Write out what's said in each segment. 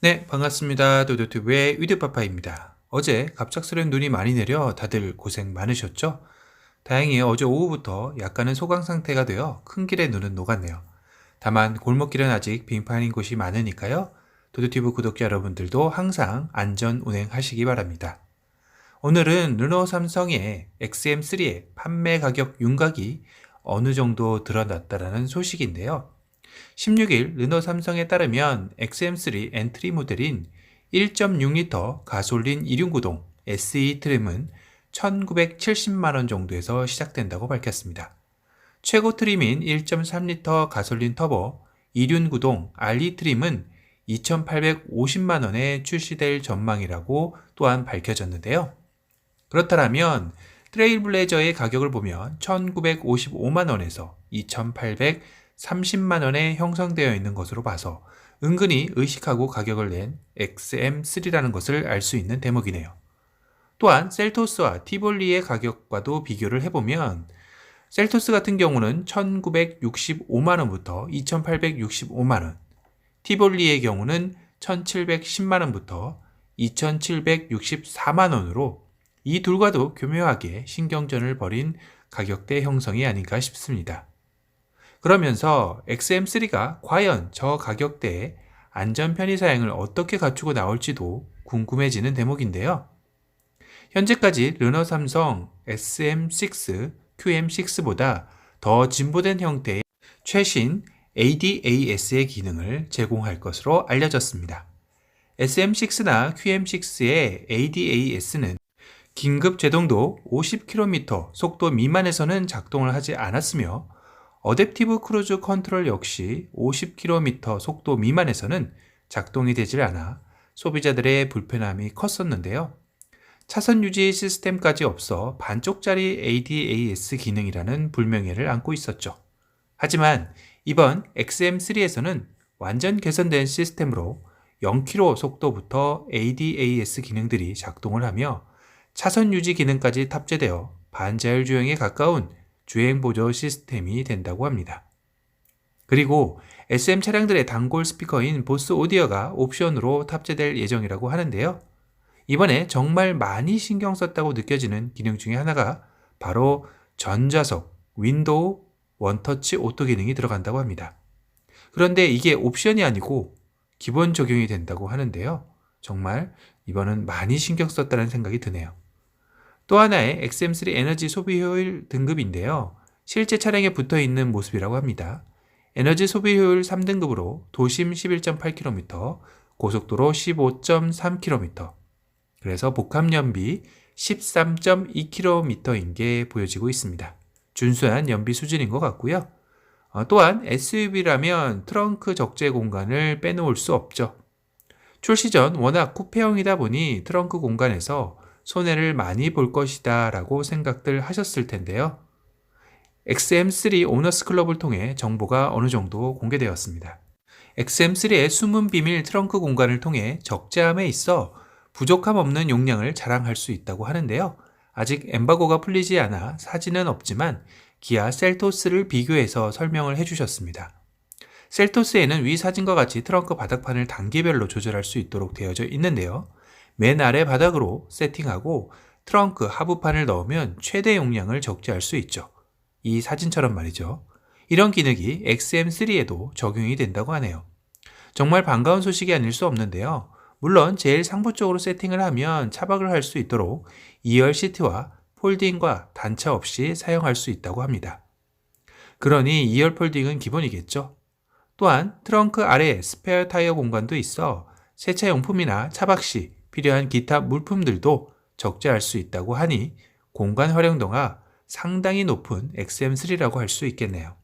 네, 반갑습니다. 도도튜브의 위드파파입니다. 어제 갑작스런 눈이 많이 내려 다들 고생 많으셨죠? 다행히 어제 오후부터 약간은 소강 상태가 되어 큰 길의 눈은 녹았네요. 다만 골목길은 아직 빙판인 곳이 많으니까요. 도도튜브 구독자 여러분들도 항상 안전 운행하시기 바랍니다. 오늘은 르노 삼성의 XM3의 판매 가격 윤곽이 어느 정도 드러났다라는 소식인데요. 16일 르노 삼성에 따르면 XM3 엔트리 모델인 1.6L 가솔린 2륜구동 SE 트림은 1970만원 정도에서 시작된다고 밝혔습니다. 최고 트림인 1.3L 가솔린 터보 2륜구동 RE 트림은 2,850만원에 출시될 전망이라고 또한 밝혀졌는데요. 그렇다면 트레일블레저의 가격을 보면 1,955만원에서 2,800 30만 원에 형성되어 있는 것으로 봐서 은근히 의식하고 가격을 낸 XM3라는 것을 알 수 있는 대목이네요. 또한 셀토스와 티볼리의 가격과도 비교를 해보면 셀토스 같은 경우는 1965만원부터 2865만원, 티볼리의 경우는 1710만원부터 2764만원으로 이 둘과도 교묘하게 신경전을 벌인 가격대 형성이 아닌가 싶습니다. 그러면서 XM3가 과연 저 가격대에 안전 편의 사양을 어떻게 갖추고 나올지도 궁금해지는 대목인데요. 현재까지 르너 삼성 SM6, QM6보다 더 진보된 형태의 최신 ADAS의 기능을 제공할 것으로 알려졌습니다. SM6나 QM6의 ADAS는 긴급 제동도 50km 속도 미만에서는 작동을 하지 않았으며 어댑티브 크루즈 컨트롤 역시 50km 속도 미만에서는 작동이 되질 않아 소비자들의 불편함이 컸었는데요. 차선 유지 시스템까지 없어 반쪽짜리 ADAS 기능이라는 불명예를 안고 있었죠. 하지만 이번 XM3에서는 완전 개선된 시스템으로 0km 속도부터 ADAS 기능들이 작동을 하며 차선 유지 기능까지 탑재되어 반자율 주행에 가까운 주행 보조 시스템이 된다고 합니다. 그리고 SM 차량들의 단골 스피커인 보스 오디오가 옵션으로 탑재될 예정이라고 하는데요. 이번에 정말 많이 신경 썼다고 느껴지는 기능 중에 하나가 바로 전좌석 윈도우 원터치 오토 기능이 들어간다고 합니다. 그런데 이게 옵션이 아니고 기본 적용이 된다고 하는데요. 정말 이번은 많이 신경 썼다는 생각이 드네요. 또 하나의 XM3 에너지 소비 효율 등급인데요. 실제 차량에 붙어 있는 모습이라고 합니다. 에너지 소비 효율 3등급으로 도심 11.8km, 고속도로 15.3km, 그래서 복합 연비 13.2km인 게 보여지고 있습니다. 준수한 연비 수준인 것 같고요. 어, 또한 SUV라면 트렁크 적재 공간을 빼놓을 수 없죠. 출시 전 워낙 쿠페형이다 보니 트렁크 공간에서 손해를 많이 볼 것이다 라고 생각들 하셨을 텐데요. XM3 오너스 클럽을 통해 정보가 어느 정도 공개되었습니다. XM3의 숨은 비밀 트렁크 공간을 통해 적재함에 있어 부족함 없는 용량을 자랑할 수 있다고 하는데요. 아직 엠바고가 풀리지 않아 사진은 없지만 기아 셀토스를 비교해서 설명을 해주셨습니다. 셀토스에는 위 사진과 같이 트렁크 바닥판을 단계별로 조절할 수 있도록 되어져 있는데요. 맨 아래 바닥으로 세팅하고 트렁크 하부판을 넣으면 최대 용량을 적재할 수 있죠. 이 사진처럼 말이죠. 이런 기능이 XM3에도 적용이 된다고 하네요. 정말 반가운 소식이 아닐 수 없는데요. 물론 제일 상부 쪽으로 세팅을 하면 차박을 할 수 있도록 2열 시트와 폴딩과 단차 없이 사용할 수 있다고 합니다. 그러니 2열 폴딩은 기본이겠죠. 또한 트렁크 아래에 스페어 타이어 공간도 있어 세차 용품이나 차박 시 필요한 기타 물품들도 적재할 수 있다고 하니 공간 활용도가 상당히 높은 XM3라고 할 수 있겠네요.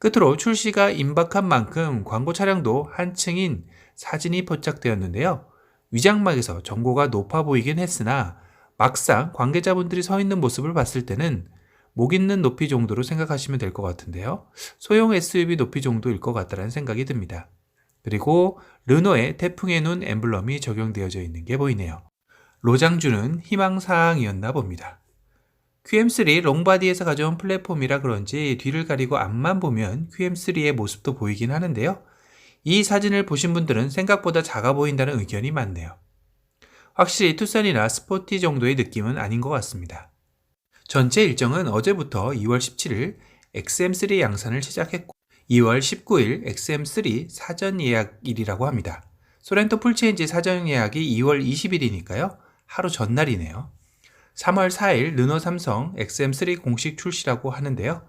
끝으로 출시가 임박한 만큼 광고 차량도 한층인 사진이 포착되었는데요. 위장막에서 정보가 높아 보이긴 했으나 막상 관계자분들이 서 있는 모습을 봤을 때는 목 있는 높이 정도로 생각하시면 될 것 같은데요. 소형 SUV 높이 정도일 것 같다는 생각이 듭니다. 그리고 르노의 태풍의 눈 엠블럼이 적용되어져 있는 게 보이네요. 로장주는 희망사항이었나 봅니다. QM3 롱바디에서 가져온 플랫폼이라 그런지 뒤를 가리고 앞만 보면 QM3의 모습도 보이긴 하는데요. 이 사진을 보신 분들은 생각보다 작아 보인다는 의견이 많네요. 확실히 투싼이나 스포티 정도의 느낌은 아닌 것 같습니다. 전체 일정은 어제부터 2월 17일 XM3 양산을 시작했고 2월 19일 XM3 사전 예약일이라고 합니다. 소렌토 풀체인지 사전 예약이 2월 20일이니까요. 하루 전날이네요. 3월 4일 르노 삼성 XM3 공식 출시라고 하는데요.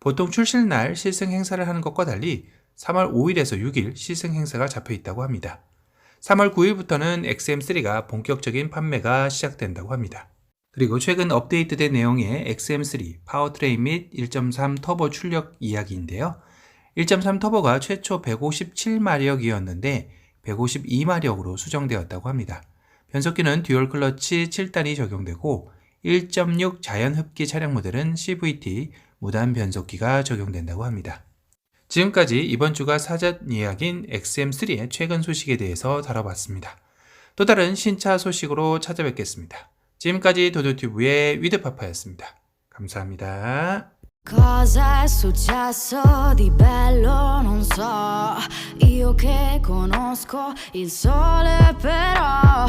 보통 출시날 시승 행사를 하는 것과 달리 3월 5일에서 6일 시승 행사가 잡혀 있다고 합니다. 3월 9일부터는 XM3가 본격적인 판매가 시작된다고 합니다. 그리고 최근 업데이트된 내용의 XM3 파워트레인 및 1.3 터보 출력 이야기인데요. 1.3 터보가 최초 157마력이었는데 152마력으로 수정되었다고 합니다. 변속기는 듀얼 클러치 7단이 적용되고 1.6 자연 흡기 차량 모델은 CVT 무단 변속기가 적용된다고 합니다. 지금까지 이번 주가 사전 예약인 XM3의 최근 소식에 대해서 다뤄봤습니다. 또 다른 신차 소식으로 찾아뵙겠습니다. 지금까지 도도튜브의 위드파파였습니다. 감사합니다. Cosa è successo di bello? Non so, io che conosco il sole però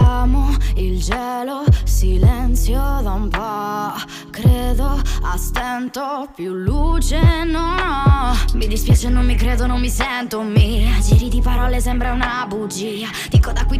amo il gelo, silenzio da un po', credo a stento più luce non ho, mi dispiace non mi credo non mi sento, mi giri di parole sembra una bugia, dico da qui